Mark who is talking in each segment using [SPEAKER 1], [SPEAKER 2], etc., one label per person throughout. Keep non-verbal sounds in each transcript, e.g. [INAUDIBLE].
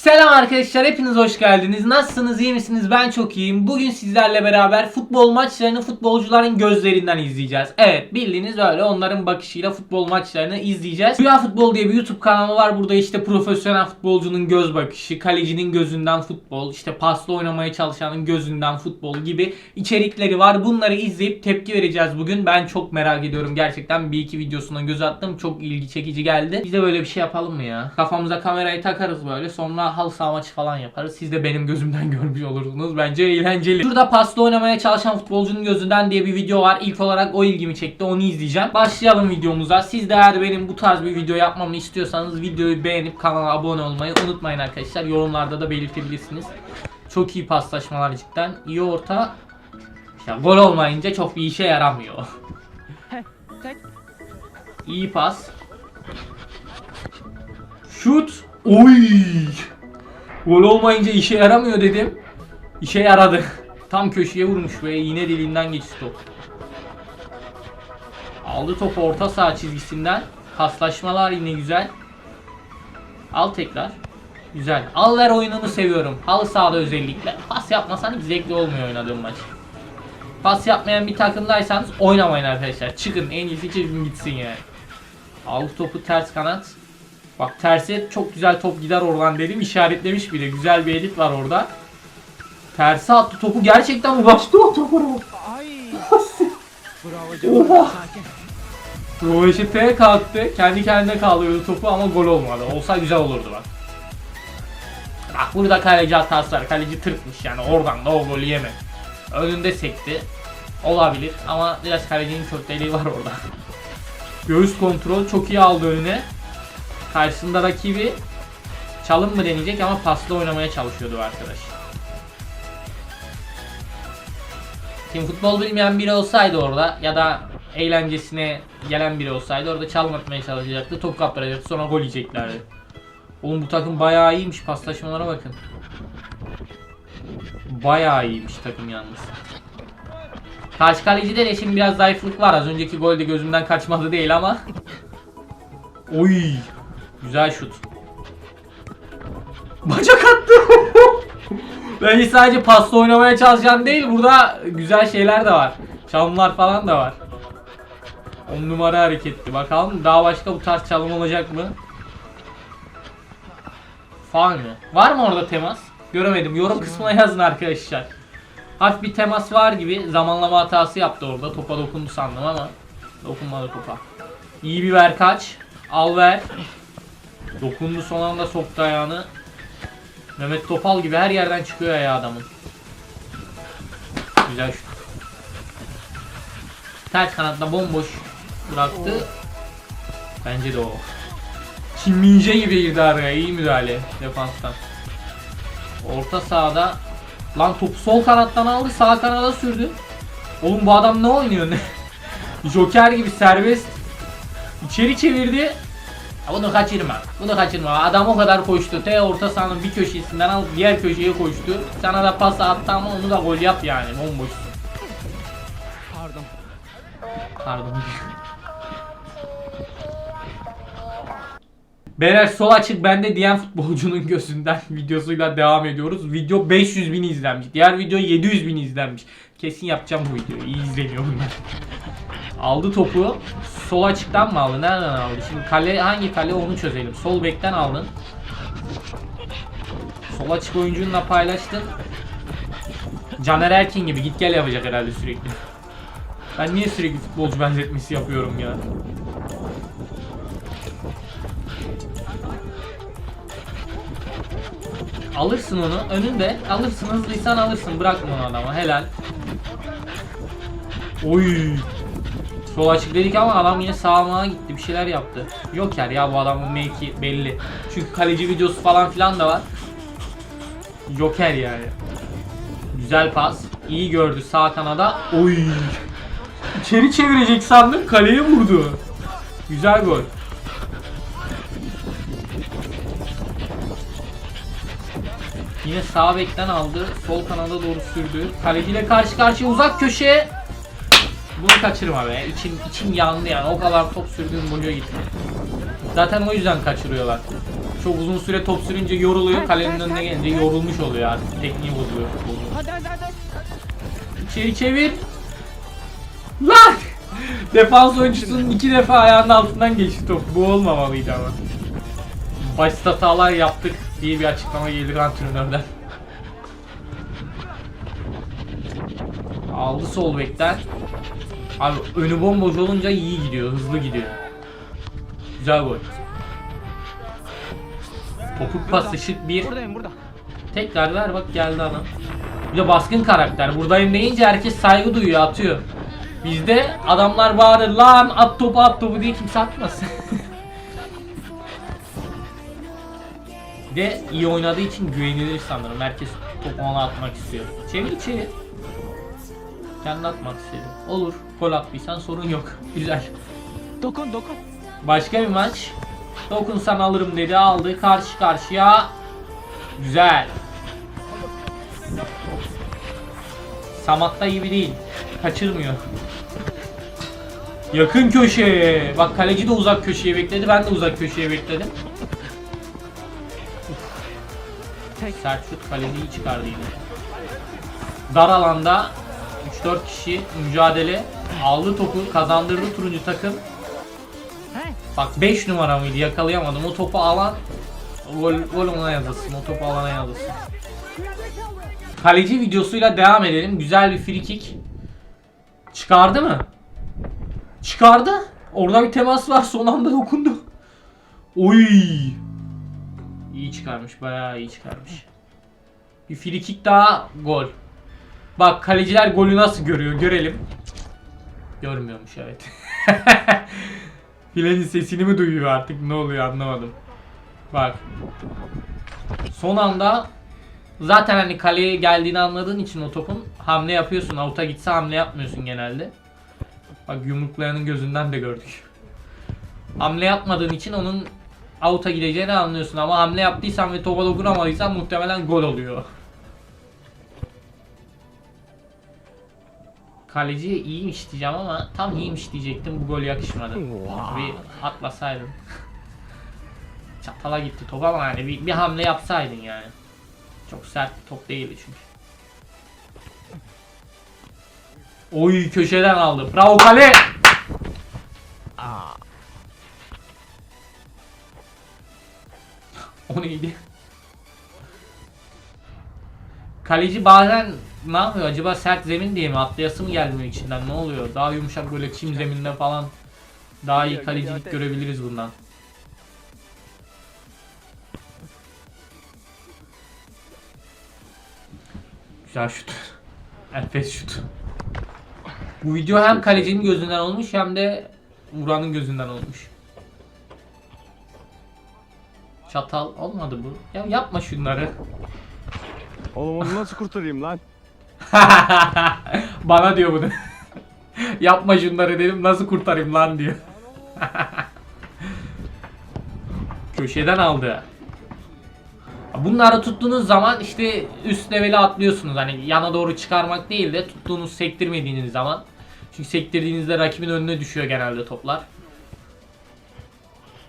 [SPEAKER 1] Selam arkadaşlar hepiniz hoş geldiniz. Nasılsınız iyi misiniz? Ben çok iyiyim. Bugün sizlerle beraber futbol maçlarını futbolcuların gözlerinden izleyeceğiz. Evet bildiğiniz öyle onların bakışıyla futbol maçlarını izleyeceğiz. Rüya Futbol diye bir YouTube kanalı var. Burada işte profesyonel futbolcunun göz bakışı, kalecinin gözünden futbol, işte paslı oynamaya çalışanın gözünden futbol gibi içerikleri var. Bunları izleyip tepki vereceğiz bugün. Ben çok merak ediyorum gerçekten. Bir iki videosuna göz attım. Çok ilgi çekici geldi. Biz de böyle bir şey yapalım mı ya? Kafamıza kamerayı takarız böyle. Sonra halı saha maçı falan yaparız. Siz de benim gözümden [LAUGHS] görmüş olursunuz. Bence eğlenceli. Şurada paslı oynamaya çalışan futbolcunun gözünden diye bir video var. İlk olarak o ilgimi çekti. Onu izleyeceğim. Başlayalım videomuza. Siz de eğer benim bu tarz bir video yapmamı istiyorsanız videoyu beğenip kanala abone olmayı unutmayın arkadaşlar. Yorumlarda da belirtebilirsiniz. Çok iyi paslaşmalar cidden. İyi orta. Ya gol olmayınca çok bir işe yaramıyor. İyi pas. Şut. Oy. Gol olmayınca işe yaramıyor dedim. İşe yaradı. [LAUGHS] Tam köşeye vurmuş ve yine dilinden geçti top. Aldı topu orta saha çizgisinden. Paslaşmalar yine güzel. Al tekrar. Güzel. Al ver oyununu seviyorum. Halı sahada özellikle. Pas yapmasan hiç zevkli olmuyor oynadığım maç. Pas yapmayan bir takımdaysanız oynamayın arkadaşlar. Çıkın en iyisi çıkın gitsin yani. Aldı topu ters kanat. Bak terse çok güzel top gider oradan dedim. işaretlemiş bile. Güzel bir edit var orada. Terse attı topu gerçekten ulaştı o topu.
[SPEAKER 2] Ay. Bravo canım.
[SPEAKER 1] Oha. Roveşeteye kalktı. Kendi kendine kaldırıyordu topu ama gol olmadı. Olsa güzel olurdu bak. Bak burada kaleci hatası var. Kaleci tırtmış yani oradan da o golü yemedi. Önünde sekti. Olabilir ama biraz kalecinin körteliği var orada. Göğüs kontrol çok iyi aldı önüne. Karşısında rakibi çalım mı deneyecek ama paslı oynamaya çalışıyordu arkadaş. Şimdi futbol bilmeyen biri olsaydı orada ya da eğlencesine gelen biri olsaydı orada çalım atmaya çalışacaktı. Top kaptıracaktı sonra gol yiyeceklerdi. Oğlum bu takım bayağı iyiymiş paslaşmalara bakın. Bayağı iyiymiş takım yalnız. Karşı kalecide de şimdi biraz zayıflık var. Az önceki golde gözümden kaçmadı değil ama. Oy. Güzel şut. Bacak attı. [LAUGHS] Bence sadece pasla oynamaya çalışan değil burada güzel şeyler de var. Çalımlar falan da var. 10 numara hareketli. Bakalım daha başka bu tarz çalım olacak mı? Faul mü? Var mı orada temas? Göremedim. Yorum kısmına yazın arkadaşlar. Hafif bir temas var gibi. Zamanlama hatası yaptı orada. Topa dokundu sandım ama dokunmadı topa. İyi bir ver kaç. Al ver. Dokundu son anda soktu ayağını. Mehmet Topal gibi her yerden çıkıyor ya adamın. Güzel şut. Ters kanatta bomboş bıraktı. Bence de o. Kim Minje gibi girdi araya. İyi müdahale defanstan. Orta sahada Lan topu sol kanattan aldı sağ kanada sürdü. Oğlum bu adam ne oynuyor ne? [LAUGHS] Joker gibi serbest. İçeri çevirdi. Bunu kaçırma. Bunu kaçırma. Adam o kadar koştu. T orta sahanın bir köşesinden al diğer köşeye koştu. Sana da pas attı ama onu da gol yap yani. Bomboş.
[SPEAKER 2] Pardon.
[SPEAKER 1] Pardon. Beyler sol açık bende diyen futbolcunun gözünden [LAUGHS] videosuyla devam ediyoruz. Video 500 bin izlenmiş. Diğer video 700 bin izlenmiş. Kesin yapacağım bu videoyu. İyi izleniyor bunlar. Aldı topu. Sol açıktan mı aldı? Nereden aldı? Şimdi kale hangi kale onu çözelim. Sol bekten aldın. Sol açık oyuncunla paylaştın. Caner Erkin gibi git gel yapacak herhalde sürekli. Ben niye sürekli futbolcu benzetmesi yapıyorum ya? Alırsın onu önünde alırsın hızlıysan alırsın bırakma onu adama helal. Oy. Sol açık dedik ama adam yine sağlığa gitti bir şeyler yaptı. Joker ya bu adamın mevki belli. Çünkü kaleci videosu falan filan da var. Joker yani. Güzel pas. İyi gördü sağ kanada. Oy. İçeri çevirecek sandım kaleye vurdu. Güzel gol. Yine sağ bekten aldı. Sol kanada doğru sürdü. Kaleciyle karşı karşıya uzak köşeye. Bunu kaçırma be. İçim, içim yandı yani. O kadar top sürdüğüm golüye gitti. Zaten o yüzden kaçırıyorlar. çok uzun süre top sürünce yoruluyor. Kalenin önüne gelince yorulmuş oluyor artık. Tekniği bozuyor futbolcu.
[SPEAKER 2] Hadi hadi hadi.
[SPEAKER 1] İçeri çevir. Lan! Defans oyuncusunun iki defa ayağının altından geçti top. Bu olmamalıydı ama. Basit hatalar yaptık diye bir açıklama gelir antrenörden. Aldı sol bekten. Abi önü bomboş olunca iyi gidiyor, hızlı gidiyor. Güzel gol. Topuk pas eşit bir.
[SPEAKER 2] Buradayım burada.
[SPEAKER 1] Tekrar ver bak geldi adam. Bir de baskın karakter. Buradayım deyince herkes saygı duyuyor atıyor. Bizde adamlar bağırır lan at topu at topu diye kimse atmaz. [LAUGHS] De iyi oynadığı için güvenilir sanırım. Herkes topu ona atmak istiyor. Çevir içeri. Kendi atmak istedi. Olur. Gol attıysan sorun yok. [LAUGHS] Güzel.
[SPEAKER 2] Dokun dokun.
[SPEAKER 1] Başka bir maç. Dokunsan alırım dedi aldı. Karşı karşıya. Güzel. Samat'ta gibi değil. Kaçırmıyor. Yakın köşe. Bak kaleci de uzak köşeye bekledi. Ben de uzak köşeye bekledim. Şut kaleciyi çıkardı yine. Dar alanda 3-4 kişi mücadele. Aldı topu kazandırdı turuncu takım. Bak 5 numara mıydı yakalayamadım. O topu alan gol, gol ona yazılsın. O topu alana yazılsın. Kaleci videosuyla devam edelim. Güzel bir free kick. Çıkardı mı? Çıkardı. Orada bir temas var. Son anda dokundu. Oy. İyi çıkarmış. Bayağı iyi çıkarmış. Bir free kick daha gol. Bak kaleciler golü nasıl görüyor görelim. Görmüyormuş evet. [LAUGHS] Filenin sesini mi duyuyor artık ne oluyor anlamadım. Bak. Son anda zaten hani kaleye geldiğini anladığın için o topun hamle yapıyorsun. Avuta gitse hamle yapmıyorsun genelde. Bak yumruklayanın gözünden de gördük. Hamle yapmadığın için onun avuta gideceğini anlıyorsun ama hamle yaptıysan ve topa dokunamadıysan muhtemelen gol oluyor. Kaleci iyiymiş diyeceğim ama tam iyiymiş diyecektim bu gol yakışmadı. Bir atlasaydın. Çatala gitti top ama yani bir, bir hamle yapsaydın yani. Çok sert bir top değildi çünkü. Oy köşeden aldı. Bravo kale. O neydi? Kaleci bazen ne yapıyor acaba sert zemin diye mi atlayası mı gelmiyor içinden ne oluyor? Daha yumuşak böyle çim zeminde falan daha iyi kalecilik görebiliriz bundan. Güzel şut. Enfes şut. Bu video hem kalecinin gözünden olmuş hem de vuranın gözünden olmuş. Çatal olmadı bu. Ya yapma şunları.
[SPEAKER 3] Oğlum onu nasıl kurtarayım lan? [LAUGHS]
[SPEAKER 1] Bana diyor bunu. [LAUGHS] yapma şunları dedim nasıl kurtarayım lan diyor. [LAUGHS] Köşeden aldı. Bunları tuttuğunuz zaman işte üst levele atlıyorsunuz. Hani yana doğru çıkarmak değil de tuttuğunuz sektirmediğiniz zaman. Çünkü sektirdiğinizde rakibin önüne düşüyor genelde toplar.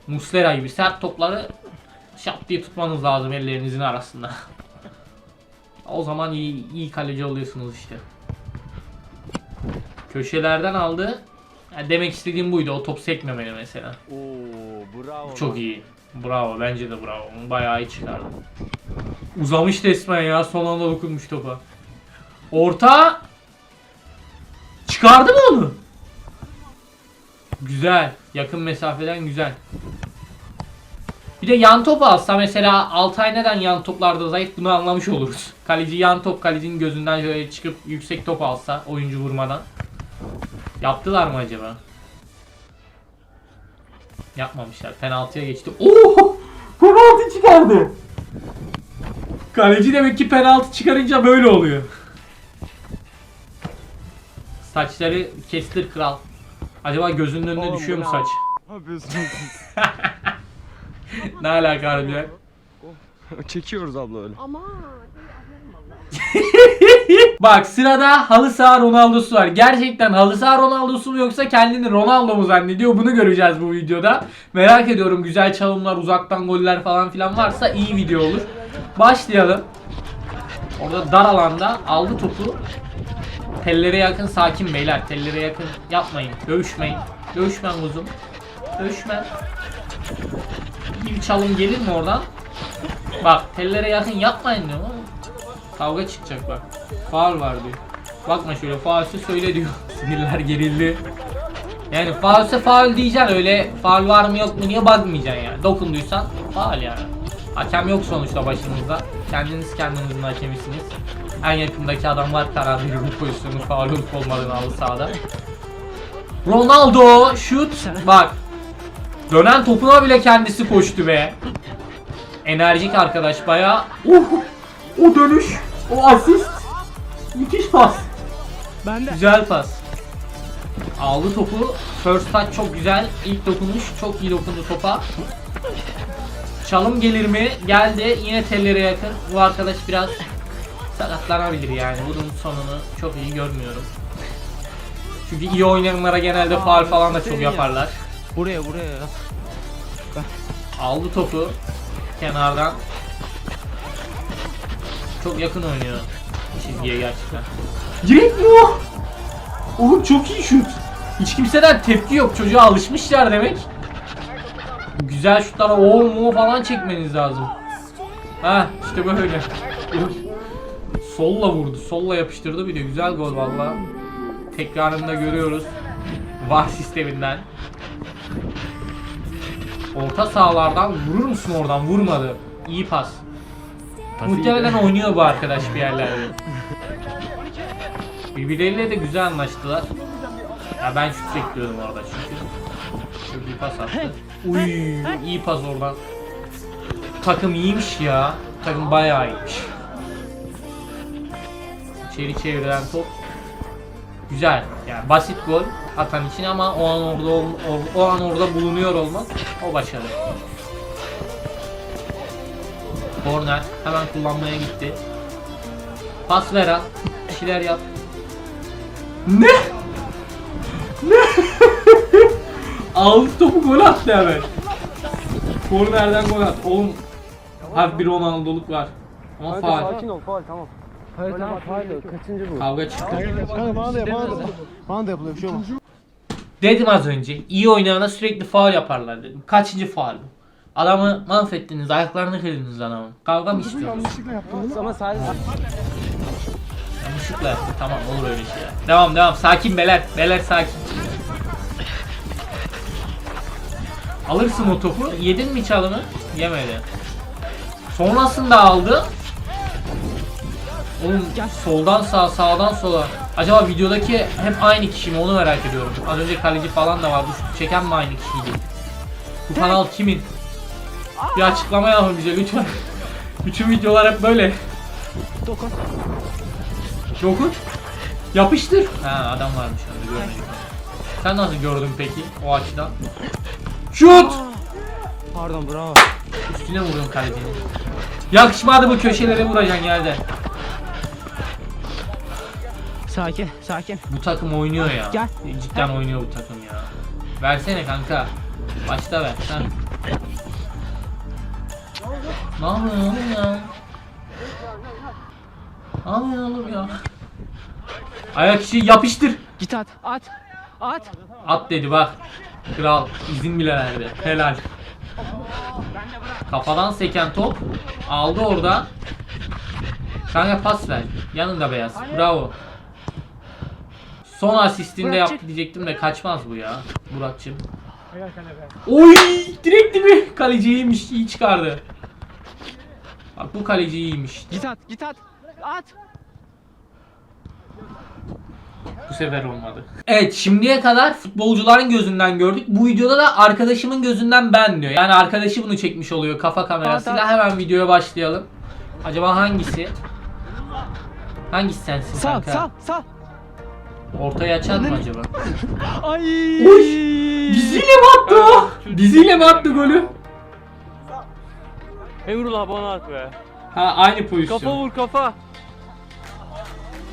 [SPEAKER 1] Muslera gibi sert topları şap diye tutmanız lazım ellerinizin arasında. [LAUGHS] o zaman iyi, iyi kaleci oluyorsunuz işte. Köşelerden aldı. Yani demek istediğim buydu. O top sekmemeli mesela.
[SPEAKER 3] Oo bravo.
[SPEAKER 1] Çok iyi. Bravo. Bence de bravo. Onu bayağı iyi çıkardı. Uzamış resmen ya. Son anda dokunmuş topa. Orta. Çıkardı mı onu? Güzel. Yakın mesafeden güzel. Bir de yan top alsa mesela Altay neden yan toplarda zayıf bunu anlamış oluruz. [LAUGHS] Kaleci yan top kalecinin gözünden şöyle çıkıp yüksek top alsa oyuncu vurmadan. Yaptılar mı acaba? Yapmamışlar. Penaltıya geçti. Oo! [LAUGHS] Penaltı çıkardı. Kaleci demek ki penaltı çıkarınca böyle oluyor. Saçları kestir kral. Acaba gözünün önüne
[SPEAKER 3] Oğlum,
[SPEAKER 1] düşüyor mu saç?
[SPEAKER 3] Ne yapıyorsunuz? [LAUGHS]
[SPEAKER 1] ne alaka harbiden? [LAUGHS]
[SPEAKER 3] Çekiyoruz abla öyle.
[SPEAKER 4] Ama. [LAUGHS]
[SPEAKER 1] Bak sırada halı saha Ronaldo'su var. Gerçekten halı saha Ronaldo'su mu yoksa kendini Ronaldo mu zannediyor? Bunu göreceğiz bu videoda. Merak ediyorum güzel çalımlar, uzaktan goller falan filan varsa iyi video olur. Başlayalım. Orada dar alanda aldı topu. Tellere yakın sakin beyler. Tellere yakın yapmayın. Dövüşmeyin. Dövüşmen uzun. Dövüşmen. İyi bir çalım gelir mi oradan? Bak tellere yakın yapmayın diyorum ama kavga çıkacak bak. Faul var diyor. Bakma şöyle faulse söyle diyor. [LAUGHS] Sinirler gerildi. Yani faulse faul diyeceksin öyle faul var mı yok mu diye bakmayacaksın yani. Dokunduysan faul yani. Hakem yok sonuçta başınızda. Kendiniz kendinizin hakemisiniz. En yakındaki adamlar karar verir bu pozisyonun faul olup olmadığını halı sahada. Ronaldo şut. Bak. Dönen topuna bile kendisi koştu be. Enerjik arkadaş bayağı. Uh, o dönüş, o asist. Müthiş pas.
[SPEAKER 2] Ben de.
[SPEAKER 1] Güzel pas. Aldı topu. First touch çok güzel. İlk dokunuş çok iyi dokundu topa. Çalım gelir mi? Geldi. Yine tellere yakın. Bu arkadaş biraz sakatlanabilir yani. Bunun sonunu çok iyi görmüyorum. Çünkü iyi oynayanlara genelde faul falan da çok yaparlar.
[SPEAKER 2] Buraya buraya.
[SPEAKER 1] Aldı topu kenardan. Çok yakın oynuyor çizgiye gerçekten. Direkt mi o? Oğlum çok iyi şut. Hiç kimseden tepki yok. Çocuğa alışmışlar demek. Güzel şutlara o mu falan çekmeniz lazım. Ha işte böyle. Solla vurdu. Solla yapıştırdı bir de güzel gol valla. Tekrarında görüyoruz. VAR sisteminden. Orta sahalardan vurur musun oradan? Vurmadı. İyi pas. Muhtemelen oynuyor bu arkadaş bir yerlerde. Birbirleriyle de güzel anlaştılar. Ya ben şut bekliyordum orada çünkü. Çok iyi pas attı. Uy, iyi pas oradan. Takım iyiymiş ya. Takım bayağı iyiymiş. İçeri çevrilen top. Güzel. Yani basit gol atan için ama o an orada ol- o, o an orada bulunuyor olmak o başarı. Korner hemen kullanmaya gitti. Pas ver al. Bir şeyler yap. Ne? Ne? [LAUGHS] Aldı topu gol attı hemen. Kornerden gol attı. Oğlum hafif bir Ronaldo'luk var. Ama faal.
[SPEAKER 3] ol faal tamam.
[SPEAKER 4] Hayır tamam faal yok. Kaçıncı bu?
[SPEAKER 1] Kavga çıktı.
[SPEAKER 4] Kanka bana da yap, bana da yap. Bana da yapılıyor bir şey olmaz.
[SPEAKER 1] Dedim az önce iyi oynayana sürekli faul yaparlar dedim. Kaçıncı faul bu? Adamı mahvettiniz, ayaklarını kırdınız adamın. Kavga mı istiyorsunuz?
[SPEAKER 4] Yanlışlıkla yaptın.
[SPEAKER 3] Ama sadece
[SPEAKER 1] Yanlışlıkla yaptı. Tamam olur öyle şeyler. Devam devam. Sakin beler. Beler sakin. Alırsın o topu. Yedin mi çalımı? Yemedi. Sonrasında aldı. Oğlum soldan sağa sağdan sola. Acaba videodaki hep aynı kişi mi onu merak ediyorum. Az önce kaleci falan da var. Bu şutu çeken mi aynı kişiydi? Bu kanal kimin? Bir açıklama yapın bize lütfen. [LAUGHS] Bütün videolar hep böyle.
[SPEAKER 2] Dokun.
[SPEAKER 1] Dokun. Yapıştır. Ha adam varmış orada görmedim. Sen nasıl gördün peki o açıdan? Şut!
[SPEAKER 2] Pardon bravo.
[SPEAKER 1] Üstüne vurdun kalecinin. Yakışmadı bu köşelere vuracaksın yerde.
[SPEAKER 2] Sakin sakin.
[SPEAKER 1] Bu takım oynuyor ya.
[SPEAKER 2] Gel.
[SPEAKER 1] Cidden oynuyor bu takım ya. Versene kanka. Başta ver. Ha. Ne yapıyorsun oğlum ya? Ne yapıyorsun oğlum ya? Ayak içi yapıştır.
[SPEAKER 2] Git at at. At.
[SPEAKER 1] At dedi bak. Kral izin bile verdi. Helal. Kafadan seken top. Aldı orada. Kanka pas ver. Yanında beyaz. Bravo. Son asistinde yaptı diyecektim de kaçmaz bu ya. Burak'cığım. Oy! Direkt mi? Kaleci iyiymiş. iyi çıkardı. Bak bu kaleci iyiymiş.
[SPEAKER 2] Git at git at. At.
[SPEAKER 1] Bu sefer olmadı. Evet şimdiye kadar futbolcuların gözünden gördük. Bu videoda da arkadaşımın gözünden ben diyor. Yani arkadaşı bunu çekmiş oluyor kafa kamerasıyla. Hemen videoya başlayalım. Acaba hangisi? Hangisi sensin
[SPEAKER 2] Sal
[SPEAKER 1] kanka?
[SPEAKER 2] sal sal.
[SPEAKER 1] Ortaya açar mı acaba? [LAUGHS]
[SPEAKER 2] Ay.
[SPEAKER 1] Oy! Diziyle mi attı o? Diziyle mi attı golü?
[SPEAKER 3] Emrullah bana at be.
[SPEAKER 1] Ha aynı pozisyon.
[SPEAKER 3] Kafa vur kafa.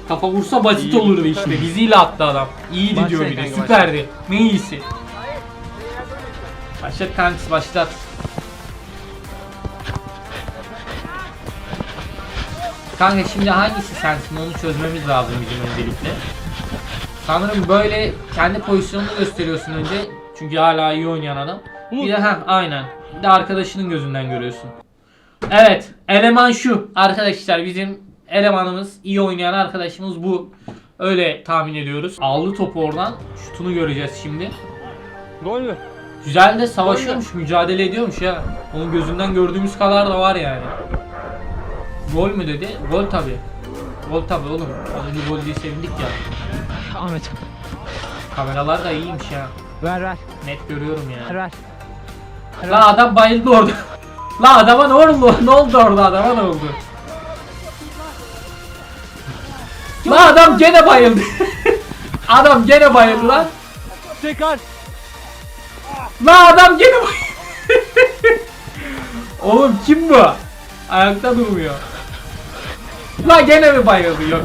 [SPEAKER 1] Kafa vursa basit
[SPEAKER 3] İyi.
[SPEAKER 1] olurdu işte. Diziyle attı adam. İyiydi
[SPEAKER 2] Başla
[SPEAKER 1] diyor bir de.
[SPEAKER 2] kanka,
[SPEAKER 1] Süperdi. Ne iyisi. Başlat kankası başlat. Kanka şimdi hangisi sensin onu çözmemiz lazım bizim öncelikle. Sanırım böyle kendi pozisyonunu gösteriyorsun önce. Çünkü hala iyi oynayan adam. Bir de ha aynen. Bir de arkadaşının gözünden görüyorsun. Evet, eleman şu. Arkadaşlar bizim elemanımız, iyi oynayan arkadaşımız bu. Öyle tahmin ediyoruz. Aldı topu oradan. Şutunu göreceğiz şimdi.
[SPEAKER 3] Gol mü?
[SPEAKER 1] Güzel de savaşıyormuş, mücadele ediyormuş ya. Onun gözünden gördüğümüz kadar da var yani. Gol mü dedi? Gol tabi. Gol tabi oğlum. Az önce gol diye sevindik ya.
[SPEAKER 2] Ahmet.
[SPEAKER 1] Kameralar da iyiymiş ya.
[SPEAKER 2] Ver ver.
[SPEAKER 1] Net görüyorum
[SPEAKER 2] Ver
[SPEAKER 1] yani.
[SPEAKER 2] ver.
[SPEAKER 1] La adam bayıldı orada. [LAUGHS] La adama ne oldu? [LAUGHS] Ne oldu orada adama ne oldu? La adam gene bayıldı. [LAUGHS] adam gene bayıldı lan.
[SPEAKER 3] Tekrar.
[SPEAKER 1] La adam gene bayıldı. Oğlum kim bu? Ayakta durmuyor. La gene mi bayıldı? Yok yok.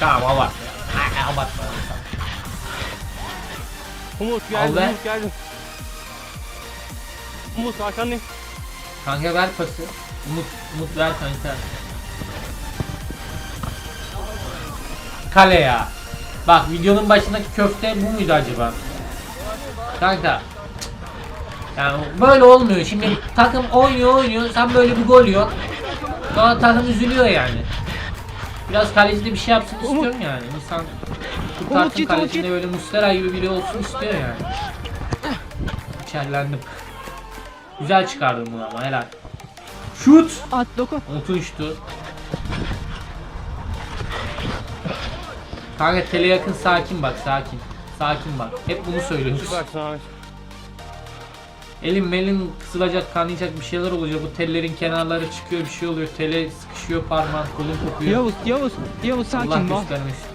[SPEAKER 1] Tamam abartma. Abartma.
[SPEAKER 3] Umut geldi.
[SPEAKER 1] Al be.
[SPEAKER 3] Umut geldi. Umut arkandayım.
[SPEAKER 1] Kanka ver pası. Umut, Umut ver kanka. Kale ya. Bak videonun başındaki köfte bu muydu acaba? Kanka. Yani böyle olmuyor. Şimdi takım oynuyor oynuyor. Sen böyle bir gol yiyor. Sonra takım üzülüyor yani. Biraz kaleci de bir şey yapsın istiyorum yani. İnsan
[SPEAKER 2] Umut
[SPEAKER 1] kalecinde böyle Mustera gibi biri olsun istiyor yani. İçerlendim. Güzel çıkardım bunu ama helal. Şut.
[SPEAKER 2] At dokun.
[SPEAKER 1] Umut'un şutu. Kanka tele yakın sakin bak sakin. Sakin bak. Hep bunu söylüyoruz. Elim melim kısılacak, kanayacak bir şeyler olacak. Bu tellerin kenarları çıkıyor bir şey oluyor. Tele sıkışıyor parmağın, kolun kopuyor.
[SPEAKER 2] Yavuz Yavuz. Yavuz
[SPEAKER 1] Allah
[SPEAKER 2] sakin ol.
[SPEAKER 1] göstermesin.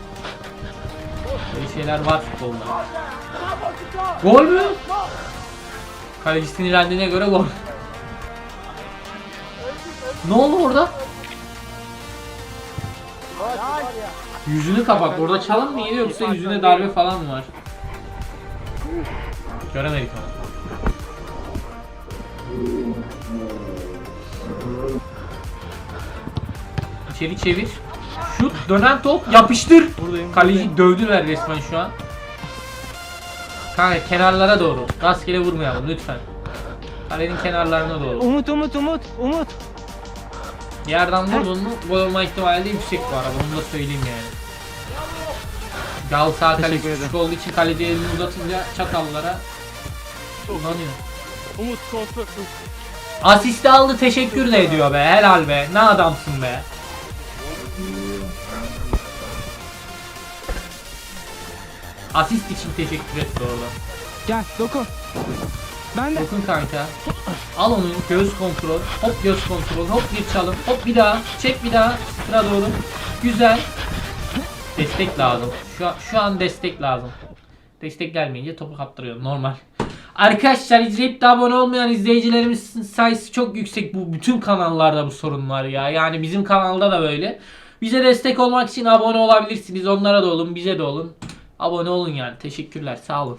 [SPEAKER 1] Böyle şeyler var futbolda. Gol mü? Kaleci sinirlendiğine göre gol. Ne oldu orada? Yüzünü kapat. Orada çalım mı yedi yoksa yüzüne darbe falan mı var? Göremedik onu. İçeri çevir. Şut, dönen top, yapıştır.
[SPEAKER 3] Buradayım.
[SPEAKER 1] Kaleci dövdüler resmen şu an. Kanka kenarlara doğru. Rastgele vurmayalım lütfen. Kalenin kenarlarına doğru.
[SPEAKER 2] Umut Umut Umut Umut.
[SPEAKER 1] Yerden vurdun mu gol olma ihtimali de yüksek bu arada. Onu da söyleyeyim yani. Galatasaray kaleci
[SPEAKER 2] Teşekkür
[SPEAKER 1] küçük
[SPEAKER 2] ederim.
[SPEAKER 1] olduğu için kaleci elini uzatınca çakallara uzanıyor.
[SPEAKER 3] Umut kontrol.
[SPEAKER 1] Asisti aldı teşekkür de ediyor be helal be ne adamsın be. Asist için teşekkür etti orada.
[SPEAKER 2] Gel dokun. Ben de.
[SPEAKER 1] Dokun kanka. Al onu göz kontrol. Hop göz kontrol. Hop bir çalım. Hop bir daha. Çek bir daha. Sıra doğru. Güzel. Destek lazım. Şu an, şu an destek lazım. Destek gelmeyince topu kaptırıyor. Normal. Arkadaşlar izleyip de abone olmayan izleyicilerimizin sayısı çok yüksek. Bu bütün kanallarda bu sorun var ya. Yani bizim kanalda da böyle. Bize destek olmak için abone olabilirsiniz. Onlara da olun, bize de olun. Abone olun yani. Teşekkürler. Sağ olun.